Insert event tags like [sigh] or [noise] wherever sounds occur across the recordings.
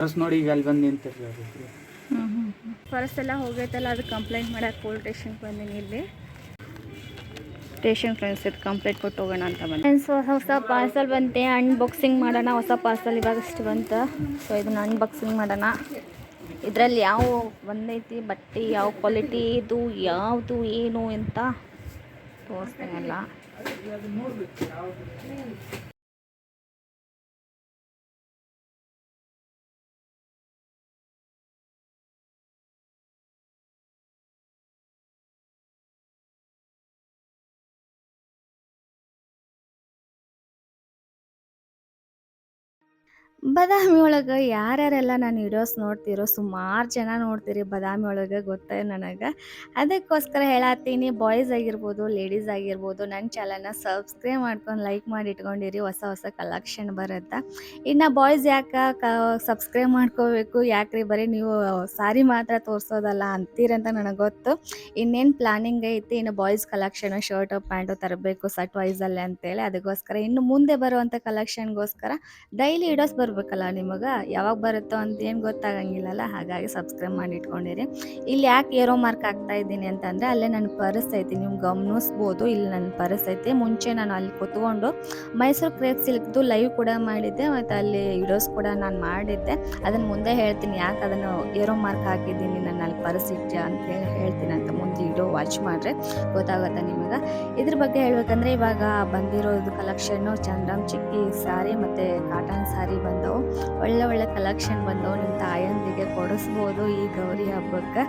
Bus ನೋಡಿ ಈಗ ಅಲ್ಲಿ ಬಂದು ಹ್ಞೂ ಪರ್ಸ್ ಎಲ್ಲ ಹೋಗೈತಲ್ಲ ಅದು ಕಂಪ್ಲೇಂಟ್ ಮಾಡಕ್ಕೆ ಪೊಲೀಸ್ ಸ್ಟೇಷನ್ಗೆ ಬಂದೀನಿ ಇಲ್ಲಿ. ಸ್ಟೇಷನ್ ಫ್ರೆಂಡ್ಸ್ ಇದು ಕಂಪ್ಲೇಂಟ್ ಕೊಟ್ಟು ಹೋಗೋಣ ಅಂತ ಬಂದೆ. ಫ್ರೆಂಡ್ಸ್ ಹೊಸ ಹೊಸ ಪಾರ್ಸಲ್ ಬಂತೆ ಅನ್ಬಾಕ್ಸಿಂಗ್ ಮಾಡೋಣ ಹೊಸ ಪಾರ್ಸಲ್ ಇವಾಗಷ್ಟು ಬಂತ. ಸೊ ಇದನ್ನ ಅನ್ಬಾಕ್ಸಿಂಗ್ ಮಾಡೋಣ. ಇದರಲ್ಲಿ ಯಾವ ಬಂದೈತಿ ಬಟ್ಟೆ ಯಾವ ಕ್ವಾಲಿಟಿ ಇದು ಯಾವುದು ಏನು ಅಂತ ತೋರಿಸ್ತೇನಲ್ಲ ಬದಾಮಿ ಒಳಗೆ ಯಾರ್ಯಾರೆಲ್ಲ ನಾನು ವಿಡಿಯೋಸ್ ನೋಡ್ತಿರೋ ಸುಮಾರು ಜನ ನೋಡ್ತೀರಿ ಬದಾಮಿ ಒಳಗೆ ಗೊತ್ತೇ ನನಗೆ. ಅದಕ್ಕೋಸ್ಕರ ಹೇಳತ್ತೀನಿ ಬಾಯ್ಸ್ ಆಗಿರ್ಬೋದು ಲೇಡೀಸ್ ಆಗಿರ್ಬೋದು ನನ್ನ ಚಾನಲ್ನ ಸಬ್ಸ್ಕ್ರೈಬ್ ಮಾಡ್ಕೊಂಡು ಲೈಕ್ ಮಾಡಿ ಇಟ್ಕೊಂಡಿರಿ, ಹೊಸ ಹೊಸ ಕಲೆಕ್ಷನ್ ಬರುತ್ತೆ. ಇನ್ನು ಬಾಯ್ಸ್ ಯಾಕೆ ಕ ಸಬ್ಸ್ಕ್ರೈಬ್ ಮಾಡ್ಕೋಬೇಕು? ಯಾಕ್ರಿ? ಬರೀ ನೀವು ಸಾರಿ ಮಾತ್ರ ತೋರಿಸೋದಲ್ಲ ಅಂತೀರಂತ ನನಗೆ ಗೊತ್ತು. ಇನ್ನೇನು ಪ್ಲಾನಿಂಗ್ ಐತಿ? ಇನ್ನು ಬಾಯ್ಸ್ ಕಲೆಕ್ಷನ್ ಶರ್ಟು ಪ್ಯಾಂಟು ತರಬೇಕು ಸಟ್ ವೈಸಲ್ಲೇ ಅಂತೇಳಿ. ಅದಕ್ಕೋಸ್ಕರ ಇನ್ನು ಮುಂದೆ ಬರುವಂಥ ಕಲೆಕ್ಷನ್ಗೋಸ್ಕರ ಡೈಲಿ ಇಡೋಸ್ ಬರಬೇಕಲ್ಲ ನಿಮಗೆ ಯಾವಾಗ ಬರುತ್ತೋ ಅಂತ ಏನು ಗೊತ್ತಾಗಂಗಿಲ್ಲಲ್ಲ, ಹಾಗಾಗಿ ಸಬ್ಸ್ಕ್ರೈಬ್ ಮಾಡಿ ಇಟ್ಕೊಂಡಿರಿ. ಇಲ್ಲಿ ಯಾಕೆ ಏರೋ ಮಾರ್ಕ್ ಆಗ್ತಾ ಇದ್ದೀನಿ ಅಂತಂದರೆ, ಅಲ್ಲೇ ನನ್ನ ಐತಿ ನೀವು ಗಮನಿಸ್ಬೋದು, ಇಲ್ಲಿ ನನ್ನ ಪರಸ್ ಐತಿ ಮುಂಚೆ ನಾನು ಅಲ್ಲಿ ಕೂತ್ಕೊಂಡು ಮೈಸೂರು ಕ್ರೇಪ್ ಸಿಲ್ಕ್ದು ಲೈವ್ ಕೂಡ ಮಾಡಿದ್ದೆ, ಮತ್ತು ಅಲ್ಲಿ ವಿಡಿಯೋಸ್ ಕೂಡ ನಾನು ಮಾಡಿದ್ದೆ. ಅದನ್ನು ಮುಂದೆ ಹೇಳ್ತೀನಿ ಯಾಕೆ ಅದನ್ನು ಏರೋ ಮಾರ್ಕ್ ಹಾಕಿದ್ದೀನಿ ನಾನು ಅಲ್ಲಿ ಪರಸ್ ಇಟ್ಟೆ ಅಂತ ಹೇಳಿ ಹೇಳ್ತೀನಿ ಅಂತ. ವಾಚ್ ಮಾಡಿದ್ರೆ ಗೊತ್ತಾಗುತ್ತೆ ನಿಮಗೆ. ಇದ್ರ ಬಗ್ಗೆ ಹೇಳ್ಬೇಕಂದ್ರೆ ಇವಾಗ ಬಂದಿರೋದು ಕಲೆಕ್ಷನ್ನು ಚಂದ್ರಮ್ ಚಿಕ್ಕಿ ಸಾರಿ ಮತ್ತು ಕಾಟನ್ ಸಾರಿ ಬಂದವು. ಒಳ್ಳೆ ಒಳ್ಳೆ ಕಲೆಕ್ಷನ್ ಬಂದವು. ನಿಮ್ಮ ತಾಯಂದಿಗೆ ಕೊಡಿಸ್ಬೋದು ಈ ಗೌರಿ ಹಬ್ಬಕ್ಕೆ.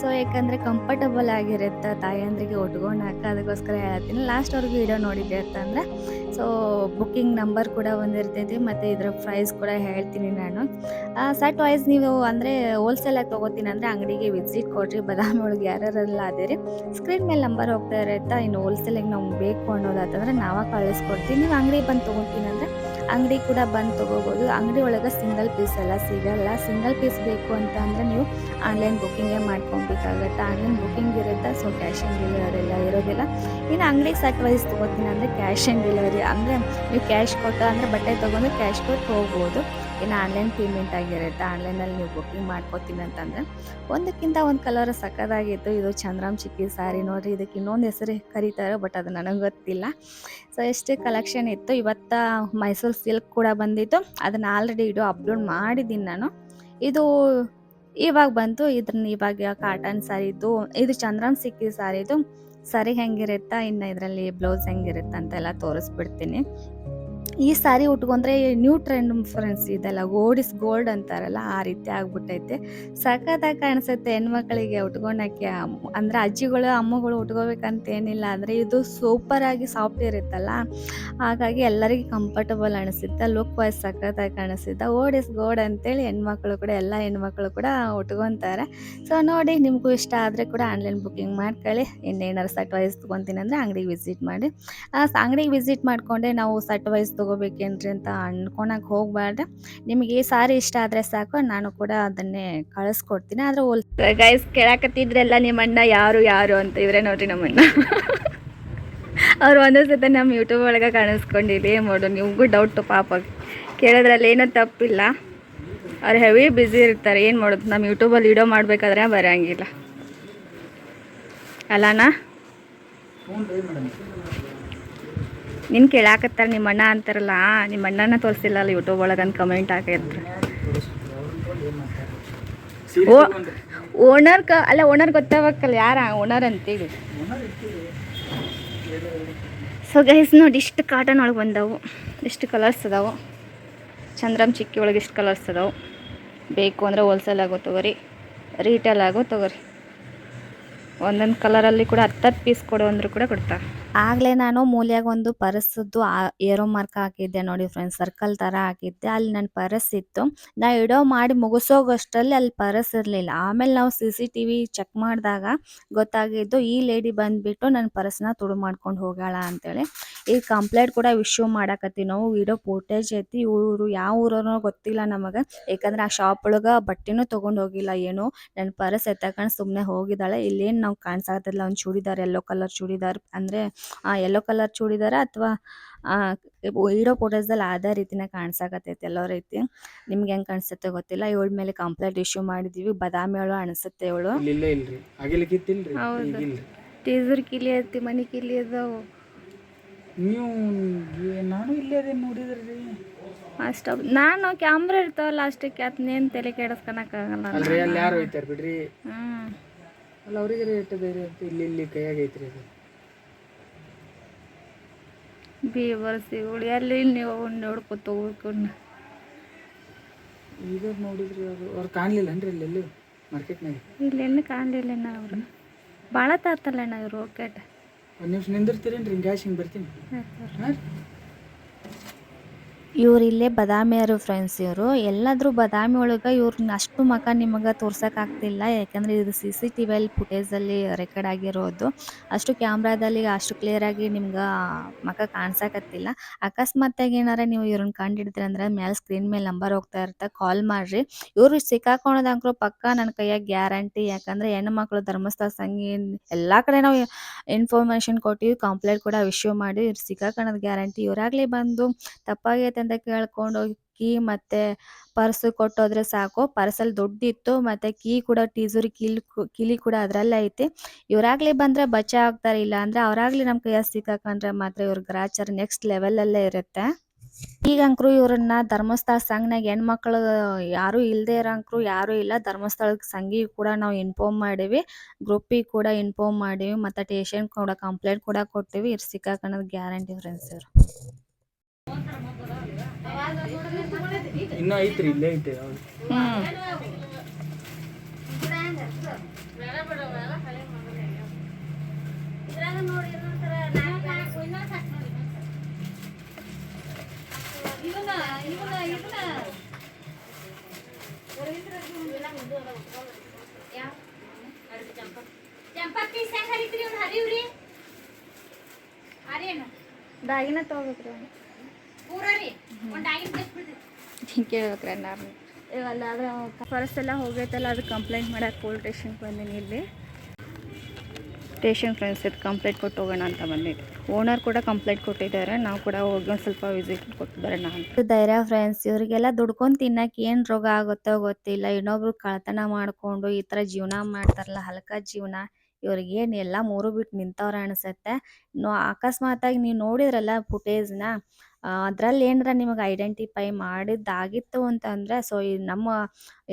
ಸೊ ಯಾಕಂದರೆ ಕಂಫರ್ಟಬಲ್ ಆಗಿರುತ್ತೆ ತಾಯಂದ್ರಿಗೆ ಉಟ್ಕೊಂಡಾಕ ಅದಕ್ಕೋಸ್ಕರ ಹೇಳ್ತೀನಿ. ಲಾಸ್ಟ್ವರೆಗೂ ವಿಡಿಯೋ ನೋಡಿದ್ದೆ ಅಂತಂದರೆ ಸೊ ಬುಕ್ಕಿಂಗ್ ನಂಬರ್ ಕೂಡ ಒಂದಿರ್ತೈತಿ ಮತ್ತು ಇದರ ಪ್ರೈಸ್ ಕೂಡ ಹೇಳ್ತೀನಿ ನಾನು. ಸೆಟ್ ವೈಸ್ ನೀವು ಅಂದರೆ ಹೋಲ್ಸೇಲಾಗಿ ತೊಗೋತೀನಿ ಅಂದರೆ ಅಂಗಡಿಗೆ ವಿಸಿಟ್ ಕೊಡ್ರಿ. ಬದಾಮಿ ಒಳಗೆ ಯಾರ್ಯಾರೆಲ್ಲ ಅದಿರಿ ಸ್ಕ್ರೀನ್ ಮೇಲೆ ನಂಬರ್ ಹೋಗ್ತಾ ಇರುತ್ತೆ. ಇನ್ನು ಹೋಲ್ಸೇಲಿಗೆ ನಮ್ಗೆ ಬೇಕು ಅನ್ನೋದಾತಂದ್ರೆ ನಾವೇ ಕಳಿಸ್ಕೊಡ್ತೀನಿ ನೀವು ಅಂಗಡಿಗೆ ಬಂದು ತೊಗೊತೀನಿ ಅಂದರೆ ಅಂಗಡಿ ಕೂಡ ಬಂದು ತೊಗೋಬೋದು. ಅಂಗಡಿ ಒಳಗೆ ಸಿಂಗಲ್ ಪೀಸ್ ಎಲ್ಲ ಸಿಗಲ್ಲ. ಸಿಂಗಲ್ ಪೀಸ್ ಬೇಕು ಅಂತ ಅಂದರೆ ನೀವು ಆನ್ಲೈನ್ ಬುಕ್ಕಿಂಗೇ ಮಾಡ್ಕೊಬೇಕಾಗತ್ತೆ. ಆನ್ಲೈನ್ ಬುಕ್ಕಿಂಗ್ ಇರುತ್ತೆ. ಸೊ ಕ್ಯಾಶ್ ಆನ್ ಡೆಲಿವರಿ ಎಲ್ಲ ಇರೋದಿಲ್ಲ. ಇನ್ನು ಅಂಗಡಿಗೆ ಸಟ್ ವೈಸ್ ತೊಗೋತೀನಿ ಅಂದರೆ ಕ್ಯಾಶ್ ಆನ್ ಡೆಲಿವರಿ ಅಂದರೆ ನೀವು ಕ್ಯಾಶ್ ಕೊಟ್ಟು ಅಂದರೆ ಬಟ್ಟೆ ತೊಗೊಂಡು ಕ್ಯಾಶ್ ಕೊಟ್ಟು ಹೋಗ್ಬೋದು. ಇನ್ನು ಆನ್ಲೈನ್ ಪೇಮೆಂಟ್ ಆಗಿರುತ್ತೆ. ಆನ್ಲೈನಲ್ಲಿ ನೀವು ಬುಕ್ಕಿಂಗ್ ಮಾಡ್ಕೋತೀನಿ ಅಂತಂದರೆ ಒಂದಕ್ಕಿಂತ ಒಂದು ಕಲರ್ ಸಕ್ಕದಾಗಿತ್ತು ಇದು ಚಂದ್ರಾಮ್ ಚಿಕ್ಕಿ ಸಾರಿ ನೋಡಿರಿ, ಇದಕ್ಕೆ ಇನ್ನೊಂದು ಹೆಸರು ಕರೀತಾರೆ, ಬಟ್ ಅದು ನನಗೆ ಗೊತ್ತಿಲ್ಲ. ಸೊ ಎಷ್ಟು ಕಲೆಕ್ಷನ್ ಇತ್ತು. ಇವತ್ತು ಮೈಸೂರು ಸಿಲ್ಕ್ ಕೂಡ ಬಂದಿತ್ತು. ಅದನ್ನು ಆಲ್ರೆಡಿ ಇಡು ಅಪ್ಲೋಡ್ ಮಾಡಿದ್ದೀನಿ ನಾನು. ಇದು ಇವಾಗ ಬಂತು. ಇದ್ರನ್ನ ಇವಾಗ ಕಾಟನ್ ಸ್ಯಾರಿದು ಇದು ಚಂದ್ರಾಮ್ ಸಿಕ್ಕಿ ಸಾರಿದು. ಸರಿ ಹೆಂಗಿರುತ್ತಾ? ಇನ್ನು ಇದರಲ್ಲಿ ಬ್ಲೌಸ್ ಹೆಂಗಿರುತ್ತೆ ಅಂತೆಲ್ಲ ತೋರಿಸ್ಬಿಡ್ತೀನಿ. ಈ ಸಾರಿ ಉಟ್ಕೊಂಡ್ರೆ ನ್ಯೂ ಟ್ರೆಂಡ್ ಫ್ರೆಂಡ್ಸ್ ಇದೆಲ್ಲ ಗೋಡಿಸ್ ಗೋಲ್ಡ್ ಅಂತಾರಲ್ಲ, ಆ ರೀತಿ ಆಗ್ಬಿಟ್ಟೈತೆ. ಸಖತ್ತಾಗಿ ಕಾಣಿಸುತ್ತೆ ಹೆಣ್ಮಕ್ಳಿಗೆ ಉಟ್ಕೊಳಕ್ಕೆ. ಅಂದರೆ ಅಜ್ಜಿಗಳು, ಅಮ್ಮಗಳು ಉಟ್ಕೋಬೇಕಂತ ಏನಿಲ್ಲ ಅಂದರೆ ಇದು ಸೂಪರ್ ಆಗಿ ಸಾಫ್ಟ್ ಇರುತ್ತಲ್ಲ ಹಾಗಾಗಿ ಎಲ್ಲರಿಗೂ ಕಂಫರ್ಟಬಲ್ ಅನಿಸುತ್ತೆ ಲುಕ್ ವೈಸ್ ಸಖತ್ತಾಗಿ ಕಾಣಿಸುತ್ತೆ ಓಡಿಸ್ ಗೋಲ್ಡ್ ಅಂತೇಳಿ ಹೆಣ್ಮಕ್ಳು ಕೂಡ, ಎಲ್ಲ ಹೆಣ್ಮಕ್ಳು ಕೂಡ ಉಟ್ಕೊತಾರೆ. ಸೊ ನೋಡಿ, ನಿಮಗೂ ಇಷ್ಟ ಆದರೆ ಕೂಡ ಆನ್ಲೈನ್ ಬುಕ್ಕಿಂಗ್ ಮಾಡ್ಕೊಳ್ಳಿ. ಇನ್ನೇನಾರು ಸಟ್ ವೈಸ್ ತೊಗೊತೀನಿ ಅಂದರೆ ಅಂಗಡಿಗೆ ವಿಸಿಟ್ ಮಾಡಿ. ಅಂಗಡಿಗೆ ವಿಸಿಟ್ ಮಾಡಿಕೊಂಡೆ ನಾವು ಸಟ್ ವೈಸ್ ತೊಗೋಬೇಕೇನ್ರಿ ಅಂತ ಅನ್ಕೊಳಕ್ಕೆ ಹೋಗಬಾರ್ದು ನಿಮಗೆ ಈ ಸಾರಿ ಇಷ್ಟ ಆದರೆ ಸಾಕು ನಾನು ಕೂಡ ಅದನ್ನೇ ಕಳಿಸ್ಕೊಡ್ತೀನಿ. ಆದರೆ ಹೋಲ್ ಗೈಸ್ ಕೇಳಕತ್ತಿದ್ರೆಲ್ಲ ನಿಮ್ಮ ಅಣ್ಣ ಯಾರು ಯಾರು ಅಂತ ಇದ್ರೆ ನೋಡ್ರಿ ನಮ್ಮಣ್ಣ. ಅವ್ರು ಒಂದೇ ಸತ ನಮ್ಮ ಯೂಟ್ಯೂಬ್ ಒಳಗೆ ಕಾಣಿಸ್ಕೊಂಡಿರಿ ಏನು ಮಾಡು ನಿಮಗೂ ಡೌಟು ಪಾಪ. ಕೇಳೋದ್ರಲ್ಲಿ ಏನೂ ತಪ್ಪಿಲ್ಲ. ಅವ್ರು ಹೆವಿ ಬ್ಯುಸಿ ಇರ್ತಾರೆ ಏನು ಮಾಡೋದು? ನಮ್ಮ ಯೂಟ್ಯೂಬಲ್ಲಿ ವಿಡಿಯೋ ಮಾಡಬೇಕಾದ್ರೆ ಬರೋಂಗಿಲ್ಲ. ಅಲ್ಲಣ್ಣ? ನಿನ್ ಕೇಳಾಕತ್ತಾರ ನಿಮ್ಮ ಅಣ್ಣ ಅಂತಾರಲ್ಲ ನಿಮ್ಮ ಅಣ್ಣನ ತೋರಿಸಿಲ್ಲಲ್ಲ ಯೂಟ್ಯೂಬ್ ಒಳಗೆ ಅಂತ ಕಮೆಂಟ್ ಹಾಕಿದ್ರು ಓ. ಓನರ್ ಕ, ಅಲ್ಲ ಓನರ್ ಗೊತ್ತಾಗಬೇಕಲ್ಲ ಯಾರ? ಓನರ್ ಅಂತೇಳಿ. ಸೊ ಗೈಸ್ ನೋಡಿ, ಇಷ್ಟು ಕಾಟನ್ ಒಳಗೆ ಬಂದವು. ಇಷ್ಟು ಕಲರ್ಸ್ ಅದಾವು. ಚಂದ್ರಮ್ ಚಿಕ್ಕಿ ಒಳಗೆ ಇಷ್ಟು ಕಲರ್ಸ್ ಅದಾವು. ಬೇಕು ಅಂದರೆ ಹೋಲ್ಸೇಲ್ ಆಗೋ ತಗೋರಿ ರೀಟೇಲ್ ಆಗೋ ತಗೋರಿ. ಒಂದೊಂದು ಕಲರಲ್ಲಿ ಕೂಡ ಹತ್ತತ್ತು ಪೀಸ್ ಕೊಡು ಅಂದರೂ ಕೂಡ ಕೊಡ್ತಾರೆ. ಆಗಲೇ ನಾನು ಮೂಲ್ಯಾಗ ಒಂದು ಪರಸದ್ದು ಏರೋ ಮಾರ್ಕ್ ಹಾಕಿದ್ದೆ ನೋಡಿ ಫ್ರೆಂಡ್ಸ್ ಸರ್ಕಲ್ ಥರ ಹಾಕಿದ್ದೆ. ಅಲ್ಲಿ ನನ್ನ ಪರಸ್ ಇತ್ತು. ನಾ ಇಡೋ ಮಾಡಿ ಮುಗಿಸೋಗಷ್ಟರಲ್ಲಿ ಅಲ್ಲಿ ಪರಸ್ ಇರಲಿಲ್ಲ. ಆಮೇಲೆ ನಾವು C C T V check ಮಾಡಿದಾಗ ಗೊತ್ತಾಗಿದ್ದು ಈ ಲೇಡಿ ಬಂದುಬಿಟ್ಟು ನನ್ನ ಪರ್ಸ್ನ ತುಡು ಮಾಡ್ಕೊಂಡು ಹೋಗೋಣ ಅಂತೇಳಿ. ಈ ಕಂಪ್ಲೇಂಟ್ ಕೂಡ ಇಶ್ಯೂ ಮಾಡಾಕತ್ತೀವಿ ನಾವು. ವಿಡಿಯೋ ಫೋಟೇಜ್ ಐತಿ. ಇವರು ಯಾವ ಊರನೋ ಗೊತ್ತಿಲ್ಲ ನಮಗೆ. ಯಾಕಂದ್ರೆ ಆ ಶಾಪ್ ಒಳಗೆ ಬಟ್ಟೆನೂ ತೊಗೊಂಡು ಹೋಗಿಲ್ಲ. ಏನು ನನ್ನ ಪರ್ಸ್ ಎತ್ತಕೊಂಡು ಸುಮ್ಮನೆ ಹೋಗಿದ್ದಾಳೆ. ಇಲ್ಲೇನು ನಾವು ಕಾಣಿಸಾಕತ್ತಿಲ್ಲ. ಒಂದು ಚೂಡಿದಾರ್ ಎಲ್ಲೋ ಕಲರ್ ಚೂಡಿದಾರ್ ಅಂದರೆ ಯೆಲ್ಲೋ ಕಲರ್ ಚೂಡಿದಾರ ಅಥವಾ ಇಡೋ ಫೋಟೋಸ್ದಲ್ಲಿ ಅದೇ ರೀತಿನೇ ಕಾಣಿಸಾಕತ್ತೈತೆ ಎಲ್ಲೋ ರೀತಿ. ನಿಮ್ಗೆ ಹೆಂಗ್ ಕಾಣಿಸುತ್ತೆ ಗೊತ್ತಿಲ್ಲ. ಇವಳ ಮೇಲೆ ಕಂಪ್ಲೇಂಟ್ ಇಶ್ಯೂ ಮಾಡಿದೀವಿ. ಬದಾಮಿ ಅವಳು ಅನಿಸುತ್ತೆ ಇವಳು ಹೌದು. ಟೀಸರ್ ಕಿಲಿ ಐತಿ ಮನಿ ಕಿಲಿ ಅದಾವು. ನೀವು ನಾನು ಇಲ್ಲೇ ನೋಡಿದ್ರಿ. ಅಷ್ಟ ನಾನು ಕ್ಯಾಮ್ರಾ ಇರ್ತಾವಲ್ಲ ಅಷ್ಟಕ್ಕೆ ಅದನ್ನೇನ್ ತಲೆ ಕೆಡಿಸ್ಕೊಳಕ್ಕಾಗಲ್ಲ ಅಲ್ರಿ ಅಲ್ಲಿ ಯಾರು ಹೋಯ್ತಾರ ಬಿಡ್ರಿ? ಹ್ಮ್. ಅಲ್ಲ ಅವ್ರಿಗೆ ರೇಟ್ ಬೇರೆ ಅಂತ ಇಲ್ಲಿ ಇಲ್ಲಿ ಕೈಯಾಗ ಐತ್ರಿ ಅದು. ಬೀವರ್ಸ್ ಇವಳು ಎಲ್ಲಿ ನೀವು ನೋಡ್ಕೊತ ಹೋಗ್ಕೊಂಡು ಈಗ ನೋಡಿದ್ರಿ ಅವರು. ಅವ್ರು ಕಾಣ್ಲಿಲ್ಲನ್ರಿ ಇಲ್ಲಿ ಎಲ್ಲಿ ಮಾರ್ಕೆಟ್ನಾಗ ಇಲ್ಲಿ ಎಲ್ಲಿ ಕಾಣಲಿಲ್ಲ ಅವರು. ಭಾಳ ತಾತಲ್ಲ ಅಣ್ಣ ಇವ್ರು ಓಕೆಟ್ ಒಂದು ನಿಮಿಷ ನಿಂದಿರ್ತೀರೇನ್ರಿ ಹಿಂಗೆ ಹಿಂಗೆ ಬರ್ತೀನಿ. ಹಾಂ ಇವ್ರು ಇಲ್ಲೇ ಬದಾಮಿಯರು ಫ್ರೆಂಡ್ಸ್ ಇವರು. ಎಲ್ಲಾದ್ರೂ ಬದಾಮಿ ಒಳಗೆ ಇವ್ರನ್ನ ಅಷ್ಟು ಮಕ ನಿಮಗೆ ತೋರ್ಸೋಕ್ಕಾಗ್ತಿಲ್ಲ ಯಾಕಂದರೆ ಇದು ಸಿ ಸಿ ಟಿ ವಿಯಲ್ಲಿ ಫುಟೇಜಲ್ಲಿ ರೆಕಾರ್ಡ್ ಆಗಿರೋದು. ಅಷ್ಟು ಕ್ಯಾಮ್ರಾದಲ್ಲಿ ಅಷ್ಟು ಕ್ಲಿಯರಾಗಿ ನಿಮ್ಗೆ ಮಕ ಕಾಣಿಸಕತ್ತಿಲ್ಲ. ಅಕಸ್ಮಾತಾಗಿ ಏನಾರ ನೀವು ಇವ್ರನ್ನ ಕಂಡಿಡ್ತೀರಿ ಅಂದ್ರೆ ಮೇಲೆ ಸ್ಕ್ರೀನ್ ಮೇಲೆ ನಂಬರ್ ಹೋಗ್ತಾ ಇರುತ್ತೆ ಕಾಲ್ ಮಾಡಿರಿ. ಇವರು ಸಿಕ್ಕಾಕೊಳೋದಂಕ್ರು ಪಕ್ಕ ನನ್ನ ಕೈಯಾಗ ಗ್ಯಾರಂಟಿ ಯಾಕಂದರೆ ಹೆಣ್ಣು ಮಕ್ಕಳು ಧರ್ಮಸ್ಥಳ ಸಂಘ ಎಲ್ಲ ಕಡೆ ನಾವು ಇನ್ಫಾರ್ಮೇಷನ್ ಕೊಟ್ಟಿವಿ ಕಂಪ್ಲೇಂಟ್ ಕೂಡ ಇಶ್ಯೂ ಮಾಡಿ ಇವ್ರು ಸಿಕ್ಕಾಕೊಳ್ಳೋದು ಗ್ಯಾರಂಟಿ ಇವರಾಗಲೇ ಬಂದು ತಪ್ಪಾಗೈತೆ ಅಂತ ಕೇಳ್ಕೊಂಡು ಕೀ ಮತ್ತೆ ಪರ್ಸ್ ಕೊಟ್ಟೋದ್ರೆ ಸಾಕು. ಪರ್ಸಲ್ಲಿ ದುಡ್ಡಿತ್ತು, ಮತ್ತೆ ಕೀ ಕೂಡ, ಟೀಸರ್ ಕಿಲಿ ಕಿಲಿ ಕೂಡ ಅದರಲ್ಲೇ ಐತಿ. ಇವರಾಗ್ಲಿ ಬಂದ್ರೆ ಬಚಾವ್ ಆಗ್ತಾರೆ ಇಲ್ಲ ಅಂದ್ರೆ ಅವರಾಗ್ಲಿ ನಮ್ಮ ಕೈಯಾಗ ಸಿಕ್ಕಾಕಂದ್ರೆ ಮಾತ್ರ ಇವ್ರ ಗ್ರಾಚಾರ ನೆಕ್ಸ್ಟ್ ಲೆವೆಲಲ್ಲೇ ಇರುತ್ತೆ. ಈಗಂಕ್ರು ಇವ್ರನ್ನ ಧರ್ಮಸ್ಥಳ ಸಂಘನಾಗ ಹೆಣ್ಮಕ್ಳು ಯಾರು ಇಲ್ಲದೆ ಇರೋಂಕರು ಯಾರು ಇಲ್ಲ ಧರ್ಮಸ್ಥಳ ಸಂಘಿ ಕೂಡ ನಾವು ಇನ್ಫಾರ್ಮ್ ಮಾಡೀವಿ. ಗ್ರೂಪಿಗೆ ಕೂಡ ಇನ್ಫಾರ್ಮ್ ಮಾಡೀವಿ. ಮತ್ತೆ ಟೇಷನ್ ಕೂಡ ಕಂಪ್ಲೇಂಟ್ ಕೂಡ ಕೊಟ್ಟಿವಿ ಇವ್ರು ಸಿಕ್ಕಾಕೊಳ್ಳೋದು ಗ್ಯಾರಂಟಿ ಫ್ರೆಂಡ್ಸ್ ಇವ್ರು. ಇನ್ನೂ ಐತ್ರಿ ಇಲ್ಲೇ ಐತೆ ದಾಗಿನ ತಗೋಬೇಕ್ರಿ ಕೇಳ್ಬೇಕ್ರಿ ನಾನು ಇವೆಲ್ಲ ಆದ್ರೆ ಪರ್ಸ್ ಎಲ್ಲ ಹೋಗೈತಲ್ಲ ಅದು ಕಂಪ್ಲೇಂಟ್ ಮಾಡಕ್ಕೆ ಪೋಲ್ ಸ್ಟೇಷನ್ಗೆ ಬಂದೀನಿ ಇಲ್ಲಿ. ಸ್ಟೇಷನ್ ಫ್ರೆಂಡ್ಸ್ ಇದು ಕಂಪ್ಲೇಂಟ್ ಕೊಟ್ಟು ಹೋಗೋಣ ಅಂತ ಬಂದಿದ್ದೆ. ಓನರ್ ಕೂಡ ಕಂಪ್ಲೇಂಟ್ ಕೊಟ್ಟಿದ್ದಾರೆ ನಾವು ಕೂಡ ಹೋಗಿ ಒಂದು ಸ್ವಲ್ಪ ವಿಸಿಟ್ ಕೊಟ್ಟು ಬರೋಣ ಅಂತ. ಧೈರ್ಯ ಫ್ರೆಂಡ್ಸ್ ಇವರಿಗೆಲ್ಲ ದುಡ್ಕೊಂಡು ತಿನ್ನಕ್ಕೆ ಏನು ರೋಗ ಆಗುತ್ತೋ ಗೊತ್ತಿಲ್ಲ. ಇನ್ನೊಬ್ರು ಕಳ್ತನ ಮಾಡಿಕೊಂಡು ಈ ಥರ ಜೀವನ ಮಾಡ್ತಾರಲ್ಲ ಹಲ್ಕ ಜೀವನ ಇವ್ರಿಗೇನು ಎಲ್ಲ ಮೂರು ಬಿಟ್ಟು ನಿಂತವ್ರ ಅನಿಸುತ್ತೆ. ನೋ ಅಕಸ್ಮಾತಾಗಿ ನೀವು ನೋಡಿದ್ರಲ್ಲ ಫುಟೇಜ್ನ ಅದ್ರಲ್ಲಿ ಏನಾರ ನಿಮಗೆ ಐಡೆಂಟಿಫೈ ಮಾಡಿದ್ದಾಗಿತ್ತು ಅಂತಂದರೆ ಸೊ ಈ ನಮ್ಮ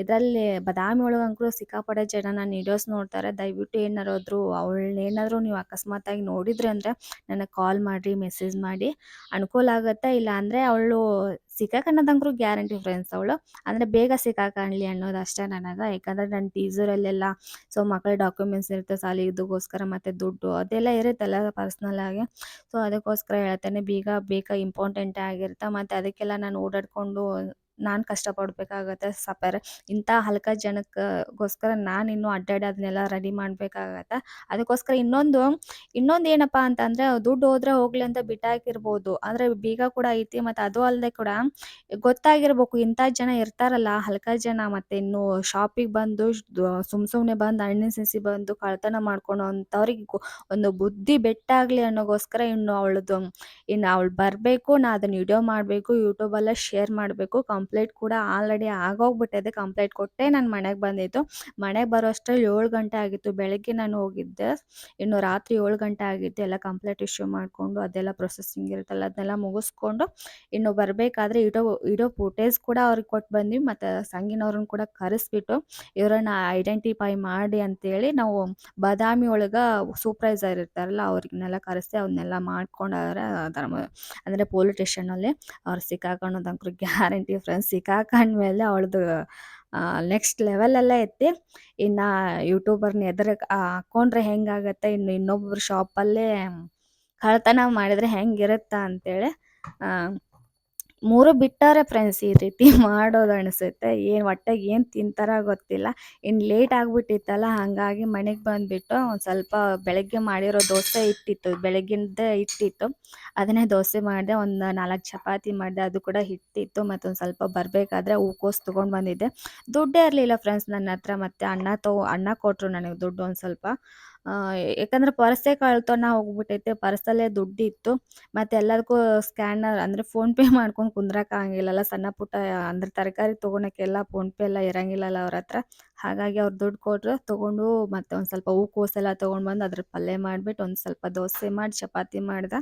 ಇದರಲ್ಲಿ ಬದಾಮಿ ಒಳಗಂಕರು ಜನ ನಾನು ವಿಡಿಯೋಸ್ ನೋಡ್ತಾರೆ. ದಯವಿಟ್ಟು ಏನಾರಾದ್ರು ಅವಳನ್ನ ಏನಾದರೂ ನೀವು ಅಕಸ್ಮಾತಾಗಿ ನೋಡಿದ್ರಿ ಅಂದರೆ ನನಗೆ ಕಾಲ್ ಮಾಡಿರಿ ಮೆಸೇಜ್ ಮಾಡಿ. ಅನುಕೂಲ ಆಗುತ್ತೆ ಇಲ್ಲ ಅಂದರೆ ಅವಳು ಸಿಕ್ಕಾಕನ್ನೋದಂಕ್ರು ಗ್ಯಾರಂಟಿ ಫ್ರೆಂಡ್ಸ್ ಅವಳು. ಅಂದರೆ ಬೇಗ ಸಿಕ್ಕಾಕಣ್ಲಿ ಅನ್ನೋದು ಅಷ್ಟೇ ನನಗೆ. ಯಾಕಂದರೆ ನನ್ನ ಟೀಸರಲ್ಲೆಲ್ಲ ಸೊ ಮಕ್ಕಳ ಡಾಕ್ಯುಮೆಂಟ್ಸ್ ಇರುತ್ತೆ ಸಾಲಿದಕ್ಕೋಸ್ಕರ ಮತ್ತು ದುಡ್ಡು ಅದೆಲ್ಲ ಇರುತ್ತಲ್ಲ ಪರ್ಸ್ನಲ್ ಆಗಿ. ಸೊ ಅದಕ್ಕೋಸ್ಕರ ಹೇಳ್ತೇನೆ, ಬೇಗ ಬೇಗ ಇಂಪಾರ್ಟೆಂಟೇ ಆಗಿರುತ್ತೆ ಮತ್ತೆ ಅದಕ್ಕೆಲ್ಲ ನಾನು ಓಡಾಡಿಕೊಂಡು ನಾನು ಕಷ್ಟಪಡಬೇಕಾಗತ್ತೆ ಸಪರ್. ಇಂಥ ಹಲ್ಕ ಜನಕ್ಕೋಸ್ಕರ ನಾನು ಇನ್ನೂ ಅಡ್ಡಾಡಿ ಅದನ್ನೆಲ್ಲ ರೆಡಿ ಮಾಡಬೇಕಾಗತ್ತೆ. ಅದಕ್ಕೋಸ್ಕರ ಇನ್ನೊಂದು ಇನ್ನೊಂದು ಏನಪ್ಪ ಅಂತಂದರೆ ದುಡ್ಡು ಹೋದ್ರೆ ಹೋಗಲಿ ಅಂತ ಬಿಟ್ಟಾಕಿರ್ಬೋದು ಆದರೆ ಬೀಗ ಕೂಡ ಐತಿ ಮತ್ತು ಅದು ಅಲ್ಲದೆ ಕೂಡ ಗೊತ್ತಾಗಿರ್ಬೇಕು. ಇಂಥ ಜನ ಇರ್ತಾರಲ್ಲ ಹಲ್ಕ ಜನ ಮತ್ತು ಇನ್ನು ಶಾಪಿಗೆ ಬಂದು ಸುಮ್ ಸುಮ್ಮನೆ ಬಂದು ಹಣ್ಣಿನ ಸಸಿ ಬಂದು ಕಳ್ತನ ಮಾಡ್ಕೊಂಡು ಅಂಥವ್ರಿಗೆ ಒಂದು ಬುದ್ಧಿ ಬೆಟ್ಟಾಗಲಿ ಅನ್ನೋಗೋಸ್ಕರ ಇನ್ನು ಅವಳದು, ಇನ್ನು ಅವಳು ಬರಬೇಕು, ನಾ ಅದನ್ನು ವಿಡಿಯೋ ಮಾಡಬೇಕು ಯೂಟ್ಯೂಬಲ್ಲೇ ಶೇರ್ ಮಾಡಬೇಕು ಕಂಪ್ಲೇಂಟ್ ಕೂಡ ಆಲ್ರೆಡಿ ಆಗೋಗ್ಬಿಟ್ಟಿದೆ. ಕಂಪ್ಲೇಂಟ್ ಕೊಟ್ಟೆ ನಾನು ಮನೆಗೆ ಬಂದಿತ್ತು ಮನೆಗೆ ಬರೋ ಅಷ್ಟರಲ್ಲಿ ಏಳು ಗಂಟೆ ಆಗಿತ್ತು. ಬೆಳಗ್ಗೆ ನಾನು ಹೋಗಿದ್ದೆ. ಇನ್ನು ರಾತ್ರಿ ಏಳು ಗಂಟೆ ಆಗಿತ್ತು. ಎಲ್ಲ ಕಂಪ್ಲೇಂಟ್ ಇಶ್ಯೂ ಮಾಡಿಕೊಂಡು ಅದೆಲ್ಲ ಪ್ರೊಸೆಸಿಂಗ್ ಇರುತ್ತಲ್ಲ, ಅದನ್ನೆಲ್ಲ ಮುಗಿಸ್ಕೊಂಡು ಇನ್ನು ಬರಬೇಕಾದ್ರೆ ಇಡೋ ಇಡೋ ಫೋಟೇಜ್ ಕೂಡ ಅವ್ರಿಗೆ ಕೊಟ್ಟು ಬಂದ್ವಿ. ಮತ್ತು ಸಂಗಿನವ್ರನ್ನ ಕೂಡ ಕರೆಸ್ಬಿಟ್ಟು ಇವರನ್ನ ಐಡೆಂಟಿಫೈ ಮಾಡಿ ಅಂತೇಳಿ ನಾವು ಬಾದಾಮಿ ಒಳಗೆ ಸೂಪ್ರೈಸರ್ ಇರ್ತಾರಲ್ಲ ಅವ್ರಿಗೆಲ್ಲ ಕರೆಸಿ ಅವನ್ನೆಲ್ಲ ಮಾಡ್ಕೊಂಡ್ರೆ ಧರ್ಮ, ಅಂದರೆ ಪೊಲೀಸ್ ಸ್ಟೇಷನಲ್ಲಿ ಅವ್ರು ಅಂತ ಗ್ಯಾರಂಟಿ ಫ್ರೆಂಡ್ಸ್ ಸಿಕ್ಕಾಕೊಂಡ್ಮೇಲೆ ಅವಳದು ನೆಕ್ಸ್ಟ್ ಲೆವೆಲೆಲ್ಲ ಐತಿ ಇನ್ನು ಯೂಟ್ಯೂಬರ್ನ ಎದುರು ಹಾಕ್ಕೊಂಡ್ರೆ ಹೆಂಗಾಗತ್ತೆ, ಇನ್ನು ಇನ್ನೊಬ್ರ ಶಾಪಲ್ಲೇ ಕಳ್ತನ ಮಾಡಿದರೆ ಹೆಂಗಿರುತ್ತೆ ಅಂತೇಳಿ ಮೂರು ಬಿಟ್ಟಾರೆ ಫ್ರೆಂಡ್ಸ್ ಈ ರೀತಿ [laughs] ಮಾಡೋದು ಅನಿಸುತ್ತೆ. ಏನು ಹೊಟ್ಟೆಗೆ ಏನು ತಿಂತಾರ ಗೊತ್ತಿಲ್ಲ. ಇನ್ನು ಲೇಟ್ ಆಗಿಬಿಟ್ಟಿತ್ತಲ್ಲ, ಹಾಗಾಗಿ ಮನೆಗೆ ಬಂದುಬಿಟ್ಟು ಒಂದು ಸ್ವಲ್ಪ ಬೆಳಗ್ಗೆ ಮಾಡಿರೋ ದೋಸೆ ಇಟ್ಟಿತ್ತು. ಬೆಳಗ್ಗಿಂದ ಇಟ್ಟಿತ್ತು. ಅದನ್ನೇ ದೋಸೆ ಮಾಡಿದೆ, ಒಂದು ನಾಲ್ಕು ಚಪಾತಿ ಮಾಡಿದೆ, ಅದು ಕೂಡ ಹಿಟ್ಟಿತ್ತು. ಮತ್ತೊಂದು ಸ್ವಲ್ಪ ಬರಬೇಕಾದ್ರೆ ಹೂಕೋಸು ತೊಗೊಂಡು ಬಂದಿದ್ದೆ. ದುಡ್ಡೇ ಇರಲಿಲ್ಲ ಫ್ರೆಂಡ್ಸ್ ನನ್ನ ಹತ್ರ. ಮತ್ತು ಅಣ್ಣ ತೊ ಅಣ್ಣ ಕೊಟ್ಟರು ನನಗೆ ದುಡ್ಡು ಒಂದು ಸ್ವಲ್ಪ. ಯಾಕಂದ್ರೆ ಪರ್ಸೇ ಕಳ್ತನ ಹೋಗ್ಬಿಟ್ಟೈತೆ ಪರ್ಸಲ್ಲೇ ದುಡ್ಡಿತ್ತು. ಮತ್ತೆ ಎಲ್ಲದಕ್ಕೂ ಸ್ಕ್ಯಾನರ್ ಅಂದರೆ ಫೋನ್‌ಪೇ ಮಾಡ್ಕೊಂಡು ಕುಂದ್ರಕ್ಕಾಗಂಗಿಲ್ಲಲ್ಲ ಸಣ್ಣ ಪುಟ್ಟ, ಅಂದ್ರೆ ತರಕಾರಿ ತೊಗೊಳಕ್ಕೆಲ್ಲ ಫೋನ್‌ಪೇ ಎಲ್ಲ ಇರಂಗಿಲ್ಲಲ್ಲ ಅವ್ರ ಹತ್ರ. ಹಾಗಾಗಿ ಅವ್ರು ದುಡ್ಡು ಕೊಟ್ರು, ತಗೊಂಡು ಮತ್ತೆ ಒಂದು ಸ್ವಲ್ಪ ಹೂಕೋಸೆಲ್ಲ ತೊಗೊಂಡು ಬಂದು ಅದ್ರ ಪಲ್ಯ ಮಾಡ್ಬಿಟ್ಟು ಒಂದು ಸ್ವಲ್ಪ ದೋಸೆ ಮಾಡಿ, ಚಪಾತಿ ಮಾಡ್ದೆ.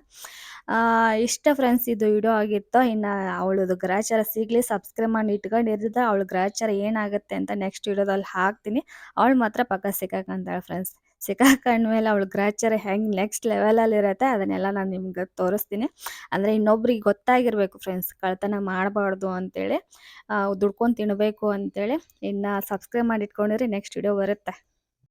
ಇಷ್ಟ ಫ್ರೆಂಡ್ಸ್ ಇದು ವಿಡಿಯೋ ಆಗಿತ್ತು, ಇನ್ನು ಅವಳದು ಗ್ರಾಚಾರ ಸಿಗಲಿ ಸಬ್ಸ್ಕ್ರೈಬ್ ಮಾಡಿ ಇಟ್ಕೊಂಡಿದ್ದ ಅವಳು ಗ್ರಾಚಾರ ಏನಾಗುತ್ತೆ ಅಂತ ನೆಕ್ಸ್ಟ್ ವಿಡಿಯೋದಲ್ಲಿ ಹಾಕ್ತೀನಿ. ಅವಳು ಮಾತ್ರ ಪಕ್ಕ ಸಿಕ್ಕಾಕಂತಾಳೆ ಫ್ರೆಂಡ್ಸ್ ಸಿಕ್ಕಾಕೊಂಡ್ಮೇಲೆ ಅವಳ ಗ್ರಾಚರ್ ಹೆಂಗೆ ನೆಕ್ಸ್ಟ್ ಲೆವೆಲಲ್ಲಿ ಇರುತ್ತೆ, ಅದನ್ನೆಲ್ಲ ನಾನು ನಿಮ್ಗೆ ತೋರಿಸ್ತೀನಿ. ಅಂದರೆ ಇನ್ನೊಬ್ರಿಗೆ ಗೊತ್ತಾಗಿರಬೇಕು ಫ್ರೆಂಡ್ಸ್ ಕಳ್ತನ ಮಾಡಬಾರ್ದು ಅಂತೇಳಿ ದುಡ್ಕೊಂಡು ತಿನ್ನಬೇಕು ಅಂತೇಳಿ, ಇನ್ನು ಸಬ್ಸ್ಕ್ರೈಬ್ ಮಾಡಿ ಇಟ್ಕೊಂಡಿರಿ ನೆಕ್ಸ್ಟ್ ವಿಡಿಯೋ ಬರುತ್ತೆ.